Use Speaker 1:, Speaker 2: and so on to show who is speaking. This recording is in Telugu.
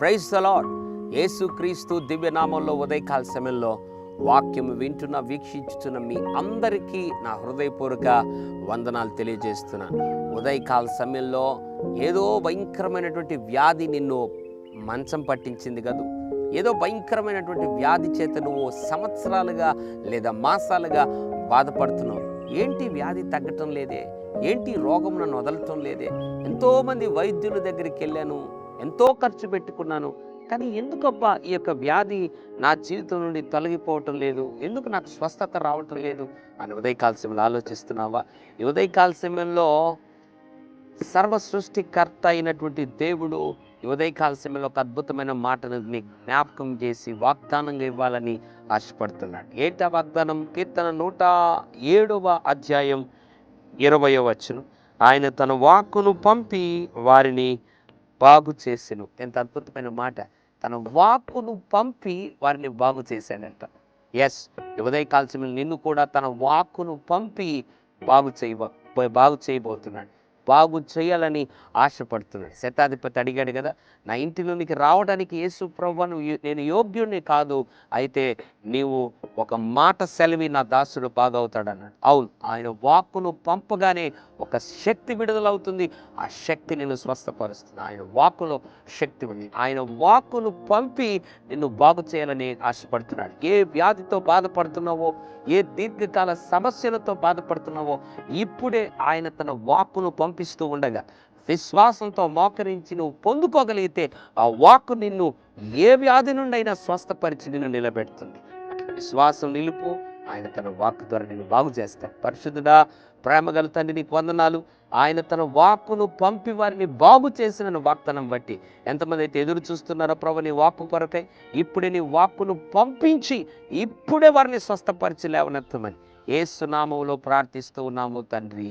Speaker 1: ప్రైజ్ సలాడ్ యేసుక్రీస్తు దివ్యనామంలో ఉదయకాల సమయంలో వాక్యం వింటున్న వీక్షించుతున్న మీ అందరికీ నా హృదయపూర్వక వందనాలు తెలియజేస్తున్నాను. ఉదయకాల సమయంలో ఏదో భయంకరమైనటువంటి వ్యాధి నిన్ను మంచం పట్టించింది కదూ. ఏదో భయంకరమైనటువంటి వ్యాధి చేత నువ్వు సంవత్సరాలుగా లేదా మాసాలుగా బాధపడుతున్నావు. ఏంటి వ్యాధి తగ్గటం లేదే? ఏంటి రోగం నన్ను వదలటం లేదే? ఎంతోమంది వైద్యుల దగ్గరికి వెళ్ళాను ఎంతో ఖర్చు పెట్టుకున్నాను కానీ ఎందుకబ్బా ఈ యొక్క వ్యాధి నా జీవితం నుండి తొలగిపోవటం లేదు? ఎందుకు నాకు స్వస్థత రావటం లేదు? అని ఉదయకాల సమయంలో ఆలోచిస్తున్నావా? ఈ ఉదయకాల సమయంలో సర్వ సృష్టికర్త అయినటువంటి దేవుడు ఉదయకాల సమయంలో ఒక అద్భుతమైన మాటను జ్ఞాపకం చేసి వాగ్దానంగా ఇవ్వాలని ఆశపడుతున్నాడు. ఏంటా వాగ్దానం? కీర్తన నూట ఏడవ అధ్యాయం ఇరవయో వచ్చును ఆయన తన వాక్కును పంపి వారిని బాగు చేసెను. ఎంత అద్భుతమైన మాట. తన వాక్కును పంపి వారిని బాగు చేశాడంట. ఎస్ ఉదయకాల సమయంలో నిన్ను కూడా తన వాక్కును పంపి బాగు చేయబో బాగు చేయబోతున్నాడు. బాగు చేయాలని ఆశపడుతున్నాడు. శతాధిపతి అడిగాడు కదా నా ఇంటిలోనికి రావడానికి యేసు ప్రభు నేను యోగ్యుడిని కాదు అయితే నీవు ఒక మాట సెలవి నా దాసుడు బాగవుతాడన్నాడు. అవును ఆయన వాక్కును పంపగానే ఒక శక్తి విడుదలవుతుంది. ఆ శక్తి నిన్ను స్వస్థపరుస్తుంది. ఆయన వాక్కులో శక్తి ఉంది. ఆయన వాక్కును పంపి నిన్ను బాగు చేయాలని ఆశపడుతున్నాడు. ఏ వ్యాధితో బాధపడుతున్నావో ఏ దీర్ఘకాల సమస్యలతో బాధపడుతున్నావో ఇప్పుడే ఆయన తన వాక్కును పంపి పంపిస్తూ ఉండగా విశ్వాసంతో మోకరించి నువ్వు పొందుకోగలిగితే ఆ వాక్కు నిన్ను ఏ వ్యాధి నుండి అయినా స్వస్థపరిచి నిన్ను నిలబెడుతుంది. విశ్వాసం నిలుపు ఆయన తన వాక్కు ద్వారా నేను బాగు చేస్తాను పరిశుద్ధుడా ప్రేమగల తండ్రి నీకు వందనాలు. ఆయన తన వాక్కును పంపి వారిని బాగు చేసిన వాగ్దానం బట్టి ఎంతమంది అయితే ఎదురు చూస్తున్నారో ప్రభు నీ వాక్కు కొరకై ఇప్పుడే నీ వాక్కును పంపించి ఇప్పుడే వారిని స్వస్థపరిచి లేవనెత్తమని ఏ సునామంలో ప్రార్థిస్తూ ఉన్నాము తండ్రి.